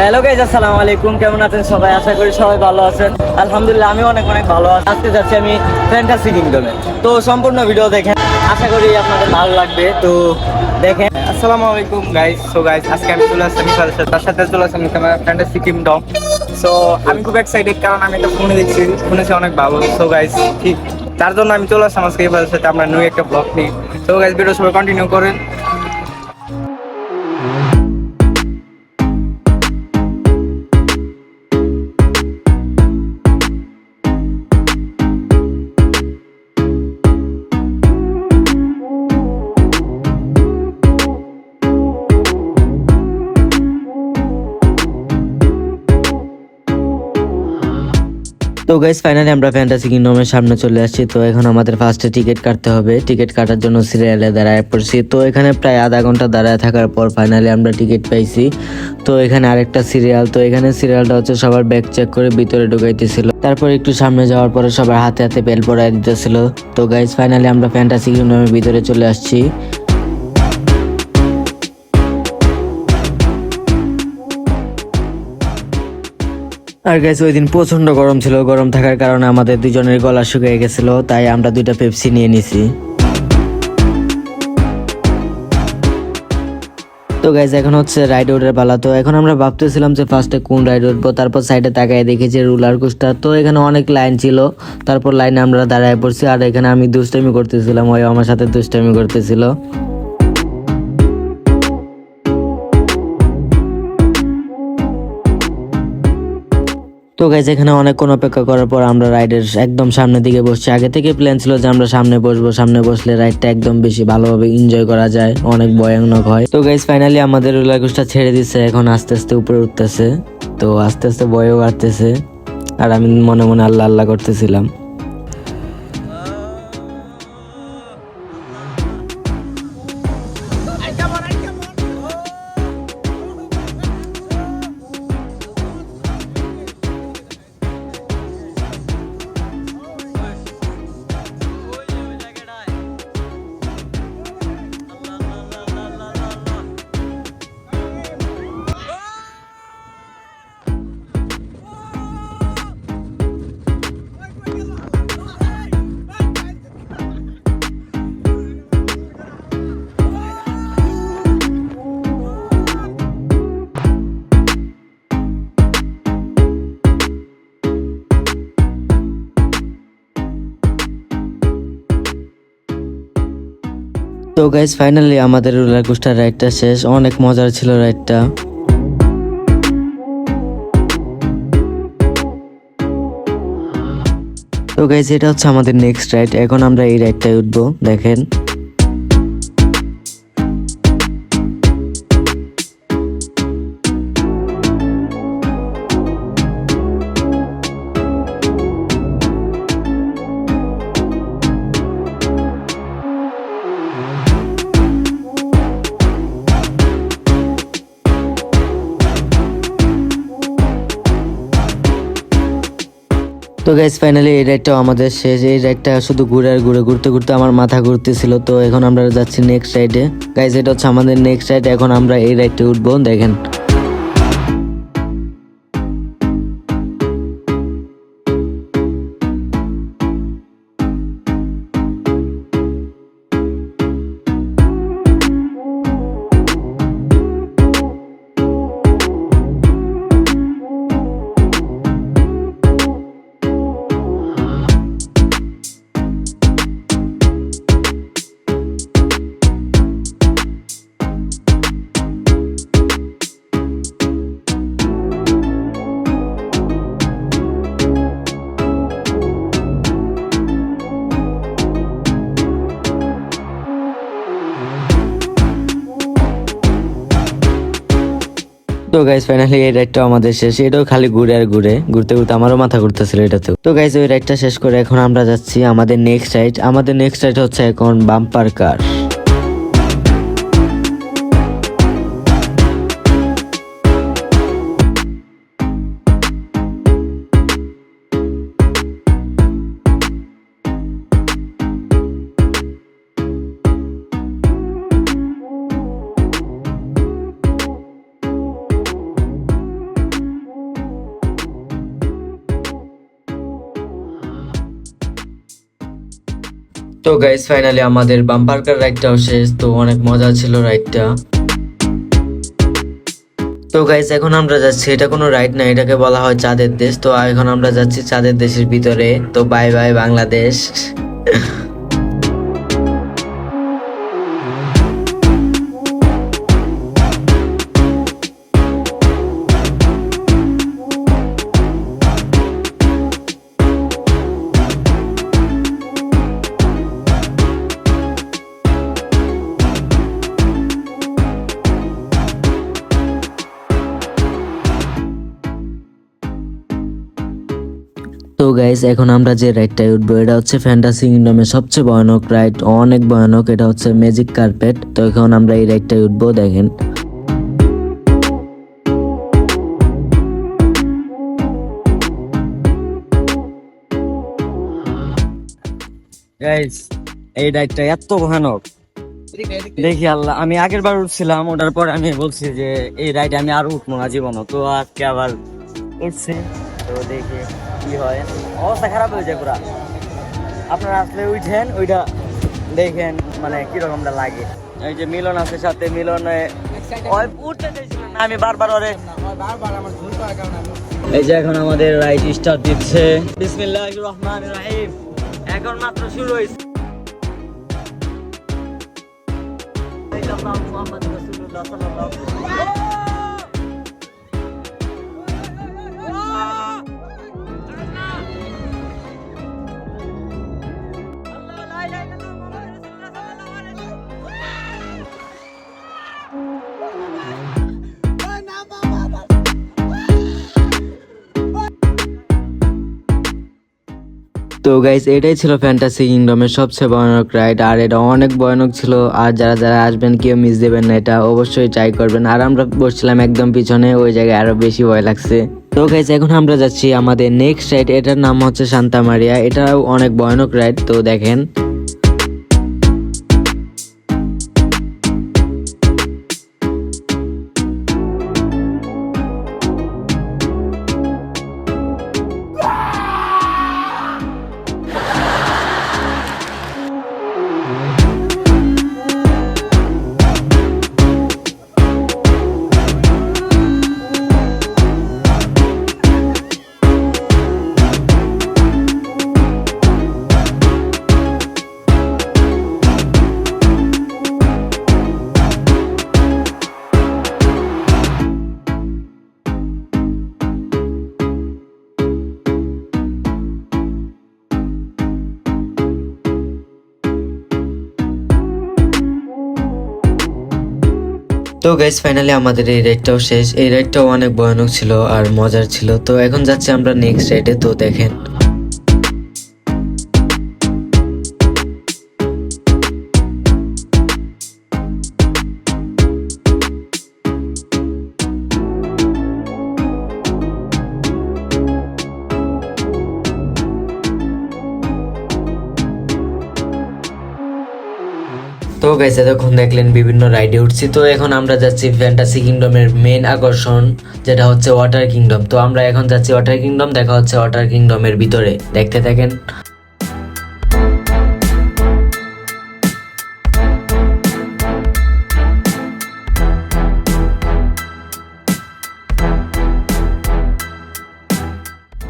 Hello guys আসসালামু আলাইকুম কেমন আছেন সবাই? আশা করি সবাই ভালো আছেন। আলহামদুলিল্লাহ, আমি অনেক অনেক ভালো আছি। আজকে যাচ্ছি আমি ফ্যান্টাসি কিংডমে তো সম্পূর্ণ ভিডিও দেখেন। আশা করি আপনাদের ভালো লাগবে। তো দেখেন। আসসালামু আলাইকুম গাইস সো গাইস আজকে আমি চলে আসছি তার সাথে চলে আসছি ফ্যান্টাসি কিংডম সো আমি খুব এক্সাইটেড কারণ আমি এটা ফোনে দেখছি। শুনেছি অনেক ভালো। সো গাইস ঠিক। তার জন্য আমি চলে আসলাম আজকে নিফার সাথে। আমরা নিউ একটা ব্লগ নিই। সো গাইস ভিডিও সবাই কন্টিনিউ করেন। তো গাইস ফাইনালি আমরা ফ্যান্টাসি কিংডমের সামনে চলে আসছি। তো এখন আমাদের ফার্স্টে টিকিট কাটতে হবে। টিকিট কাটার জন্য সিরিয়ালে দাঁড়ায় পড়ছি। তো এখানে প্রায় আধা ঘণ্টা দাঁড়ায় থাকার পর ফাইনালি আমরা টিকিট পাইছি। তো এখানে আরেকটা সিরিয়াল তো এখানে সিরিয়ালটা হচ্ছে সবার ব্যাগ চেক করে ভিতরে ঢুকাইতেছিল। তারপর একটু সামনে যাওয়ার পরে সবার হাতে হাতে বেল পড়ায় দিতেছিল। তো গাইস ফাইনালি আমরা ফ্যান্টাসি কিংডমের ভিতরে চলে আসছি। আর গাইস ওই দিন প্রচণ্ড গরম ছিল। গরম থাকার কারণে আমাদের দুজনের গলা শুকিয়ে গেছিল, তাই আমরা দুইটা পেপসি নিয়ে নিছি। তো গাইজ এখন হচ্ছে রাইড উঠের পালা। তো এখন আমরা ভাবতেছিলাম যে ফার্স্টে কোন রাইড উঠবো তারপর সাইডে তাকায় দেখি যে রুলার কোস্টার তো এখানে অনেক লাইন ছিল, তারপর লাইনে আমরা দাঁড়ায় পড়ছি, আর এখানে আমি দুষ্টামি করতেছিলাম ওই আমার সাথে দুষ্টামি করতেছিল। তো গাইজ এখানে অনেকক্ষণ অপেক্ষা করার পর আমরা রাইডের একদম সামনের দিকে বসছি। আগে থেকে প্ল্যান ছিল যে আমরা সামনে বসবো, সামনে বসলে রাইডটা একদম বেশি ভালোভাবে এনজয় করা যায়, অনেক ভয়ানক হয়। তো গাইজ ফাইনালি আমাদের রোলার ছেড়ে দিচ্ছে এখন আস্তে আস্তে উপরে উঠতেছে। তো আস্তে আস্তে বয়ও বাড়তেছে, আর আমি মনে মনে আল্লাহ আল্লাহ করতেছিলাম। তো গাইজ ফাইনালি আমাদের রোলার কোস্টার রাইডটা শেষ। অনেক মজার ছিল রাইডটা তো গাইজ এটা হচ্ছে আমাদের নেক্সট রাইড এখন আমরা এই রাইডটায় উঠবো, দেখেন। তো গাইজ ফাইনালি এই রাইডটাও আমাদের শেষ। এই রাইডটা শুধু ঘুরে আর ঘুরে, ঘুরতে ঘুরতে আমার মাথা ঘুরতেছিল। তো এখন আমরা যাচ্ছি নেক্সট রাইডে গাইজ এটা হচ্ছে আমাদের নেক্সট রাইড এখন আমরা এই রাইডে উঠবো। দেখেন তো গাইজ ফাইনালি এই রাইডটা আমাদের শেষ। এটাও খালি ঘুরে আর ঘুরে। ঘুরতে ঘুরতে আমারও মাথা ঘুরতেছিল এটাতেও। তো গাইস ওই রাইডটা শেষ করে এখন আমরা যাচ্ছি আমাদের নেক্সট রাইড আমাদের নেক্সট রাইড হচ্ছে এখন বাম্পার কার তো গাইস ফাইনালি আমাদের বাম্পারকার রাইডটাও শেষ, তো অনেক মজা ছিল রাইডটা তো গাইস এখন আমরা যাচ্ছি, এটা কোনো রাইড না, এটাকে বলা হয় চাঁদের দেশ। তো এখন আমরা যাচ্ছি চাঁদের দেশের ভিতরে। তো বাই বাই বাংলাদেশ। তো গাইস এখন আমরা যে রাইডটায় উঠবো, এটা হচ্ছে ফ্যান্টাসি কিংডমের সবচেয়ে ভয়ানক রাইড অনেক ভয়ানক। এটা হচ্ছে ম্যাজিক কার্পেট তো এখন আমরা এই রাইডটায় উঠবো, দেখেন। গাইস এই রাইডটা এত ভয়ানক। দেখি আল্লাহ, আমি আগের বার উঠছিলাম ওটার পর আমি বলছি যে এই রাইডে আমি আর উঠবো না জীবনও তো আজকে আবার উঠছি। তো দেখি। কি হয়? অবস্থা খারাপ হয়ে যায় পুরা। আপনারা আসলে উঠেন, ওইটা দেখেন মানে কিরকমটা লাগে। এই যে মিলন আছে সাথে, মিলনে আমি বারবার ওরে এই যে এখন আমাদের রাইড স্টার্ট দিচ্ছে। এখন মাত্র শুরু হয়েছে তো গাইস এটাই ছিল ফ্যান্টাসি কিংডমের সবচেয়ে ভয়ানক রাইড আর এটা অনেক ভয়ানক ছিল। আর যারা যারা আসবেন, কেউ মিস দেবেন না এটা অবশ্যই ট্রাই করবেন। আর আমরা বসছিলাম একদম পিছনে, ওই জায়গায় আরও বেশি ভয় লাগছে। তো গাইস এখন আমরা যাচ্ছি আমাদের নেক্সট রাইড এটার নাম হচ্ছে শান্তা মারিয়া এটাও অনেক ভয়ানক রাইড তো দেখেন। তো গাইজ ফাইনালি আমাদের এই রাইডটাও শেষ। এই রাইডটাও অনেক ভয়ানক ছিল আর মজার ছিল। তো এখন যাচ্ছি আমরা নেক্সট রাইডে তো দেখেন তো গাইস এতক্ষণ দেখলেন বিভিন্ন রাইডে উঠছি। তো এখন আমরা যাচ্ছি ফ্যান্টাসি কিংডমের মেন আকর্ষণ, যেটা হচ্ছে ওয়াটার কিংডম তো আমরা এখন যাচ্ছি ওয়াটার কিংডম দেখা হচ্ছে ওয়াটার কিংডমের ভিতরে। দেখতে থাকেন।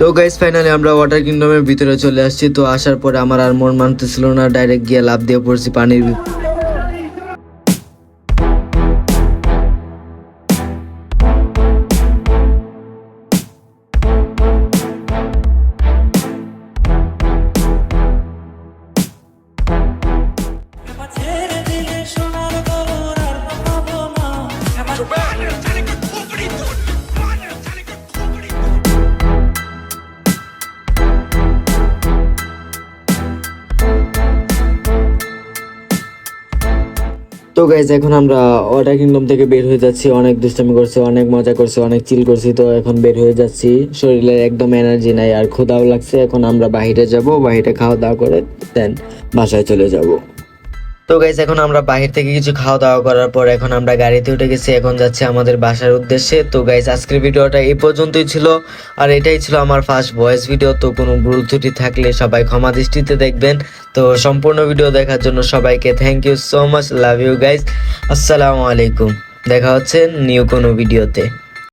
তো গাইস ফাইনালি আমরা ওয়াটার কিংডমের ভিতরে চলে আসছি। তো আসার পরে আমার আর মন মানতেছিল না ডাইরেক্ট গিয়ে লাভ দিয়ে পড়ছি পানির তো গাইজ এখন আমরা ওয়াটার কিংডম থেকে বের হয়ে যাচ্ছি। অনেক দুষ্টামি করছি, অনেক মজা করছি, অনেক চিল করছি। তো এখন বের হয়ে যাচ্ছি। শরীরে একদম এনার্জি নাই, আর ক্ষুধাও লাগছে। এখন আমরা বাহিরে যাব, বাহিরে খাওয়া দাওয়া করে দেন বাসায় চলে যাব। তো গাইজ এখন আমরা বাহির থেকে কিছু খাওয়া দাওয়া করার পর এখন আমরা গাড়িতে উঠে গেছি, এখন যাচ্ছি আমাদের বাসার উদ্দেশ্যে। তো গাইজ আজকের ভিডিওটা এই পর্যন্তই ছিল। আর এটাই ছিল আমার ফার্স্ট ভয়েস ভিডিও তো কোনো ভুল ত্রুটি থাকলে সবাই ক্ষমা দৃষ্টিতে দেখবেন। তো সম্পূর্ণ ভিডিও দেখার জন্য সবাইকে thank you so much love you guys আসসালামু আলাইকুম, দেখা হচ্ছে নিউ কোনো ভিডিওতে